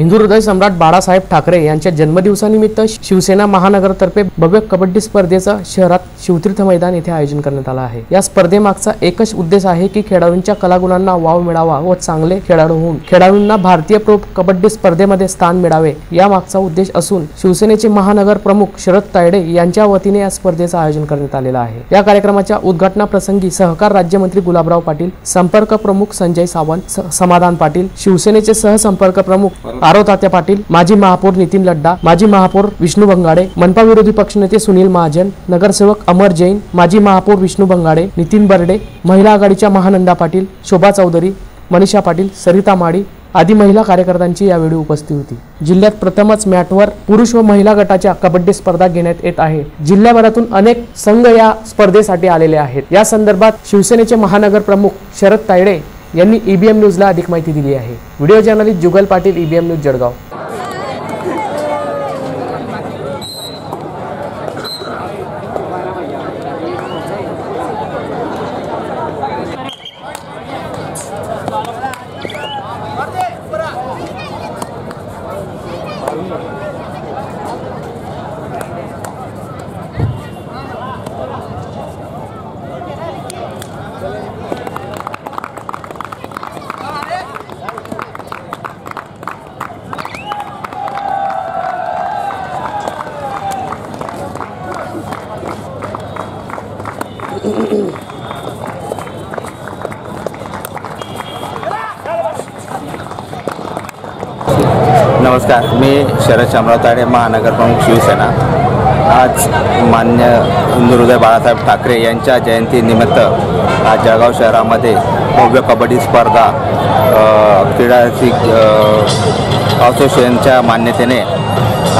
हिंदू हृदय सम्राट बाळासाहेब ठाकरे यांच्या जन्मदिवसानिमित्त शिवसेना महानगरतर्फे भव्य कबड्डी स्पर्धेचं शहरात शिवतीर्थ मैदान येथे आयोजन करण्यात आलं आहे. या स्पर्धेमागचा एकच उद्देश आहे की खेळाडूंच्या कलागुणांना वाव मिळावा व चांगले खेळाडू होऊन खेळाडूंना भारतीय प्रो कबड्डी स्पर्धेमध्ये स्थान मिळावे या मागचा उद्देश असून शिवसेनेचे महानगर प्रमुख शरद तायडे यांच्या वतीने या स्पर्धेचं आयोजन करण्यात आलेलं आहे. या कार्यक्रमाच्या उद्घाटनाप्रसंगी सहकार राज्यमंत्री गुलाबराव पाटील संपर्क प्रमुख संजय सावंत स- समाधान पाटील शिवसेनेचे सहसंपर्क प्रमुख आरव तात्या पाटील माजी महापौर नितीन लड्डा माजी महापौर विष्णू बंगाडे मनपा विरोधी पक्षनेते सुनील महाजन नगरसेवक अमर जैन माजी महापौर विष्णू बंगाडे नितीन बर्डे महिला आघाडीच्या महानंदा पाटील शोभा चौधरी मनीषा पाटील सरिता माडी आदी महिला कार्यकर्त्यांची यावेळी उपस्थिती होती. जिल्ह्यात प्रथमच मॅटवर पुरुष व महिला गटाच्या कबड्डी स्पर्धा घेण्यात येत आहे. जिल्ह्याभरातून अनेक संघ या स्पर्धेसाठी आलेले आहेत. या संदर्भात शिवसेनेचे महानगर प्रमुख शरद तायडे यांनी ईबीएम न्यूजला अधिक माहिती दिली आहे. Video journalist Jugal Patil EBM news Jalgaon. नमस्कार मी शरद शामराव ताडे शिवसेना. आज मान्य हिंदू बाळासाहेब ठाकरे यांच्या जयंतीनिमित्त आज जळगाव शहरामध्ये भव्य कबड्डी स्पर्धा क्रीडा असोसिएशनच्या मान्यतेने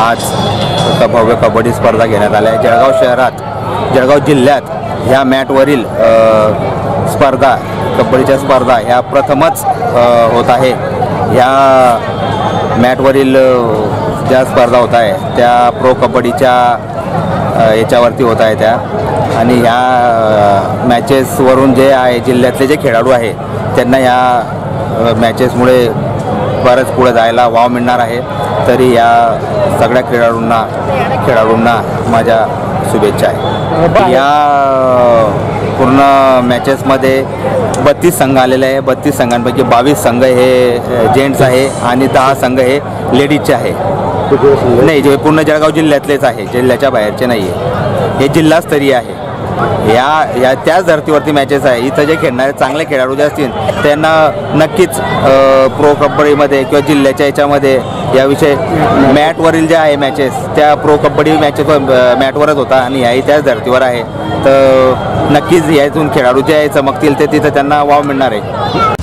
आज भव्य कबड्डी स्पर्धा घेण्यात आल्या. जळगाव शहरात जळगाव जिल्ह्यात ह्या मॅटवरील स्पर्धा कबड्डीच्या स्पर्धा ह्या प्रथमच होत आहे. ह्या मॅटवरील ज्या स्पर्धा होत आहे त्या प्रो कबड्डीच्या याच्यावरती होत आहे त्या. आणि ह्या मॅचेसवरून जे आहे जिल्ह्यातले जे खेळाडू आहे त्यांना ह्या मॅचेसमुळे बरंच पुढे जायला वाव मिळणार आहे. तरी या सगळ्या खेळाडूंना खेळाडूंना माझ्या शुभेच्छा आहे. या पूर्ण मॅचेसमध्ये बत्तीस संघ आलेले आहे. बत्तीस संघांपैकी बावीस संघ हे जेंट्स आहे आणि दहा संघ हे लेडीजचे आहे. नाही जे पूर्ण जळगाव जिल्ह्यातलेच आहे. जिल्ह्याच्या बाहेरचे नाही आहे हे जिल्हास्तरीय आहे. या या त्याच धर्तीवरती मॅचेस आहे. इथं जे खेळणारे चांगले खेळाडू जे असतील त्यांना नक्कीच प्रो कबड्डीमध्ये किंवा जिल्ह्याच्या याच्यामध्ये याविषयी मॅटवरील ज्या आहे मॅचेस त्या प्रो कबड्डी मॅचेस मॅटवरच होता आणि याही त्याच धर्तीवर आहे. तर नक्कीच यातून खेळाडू जे आहे चमकतील ते तिथं त्यांना वाव मिळणार आहे.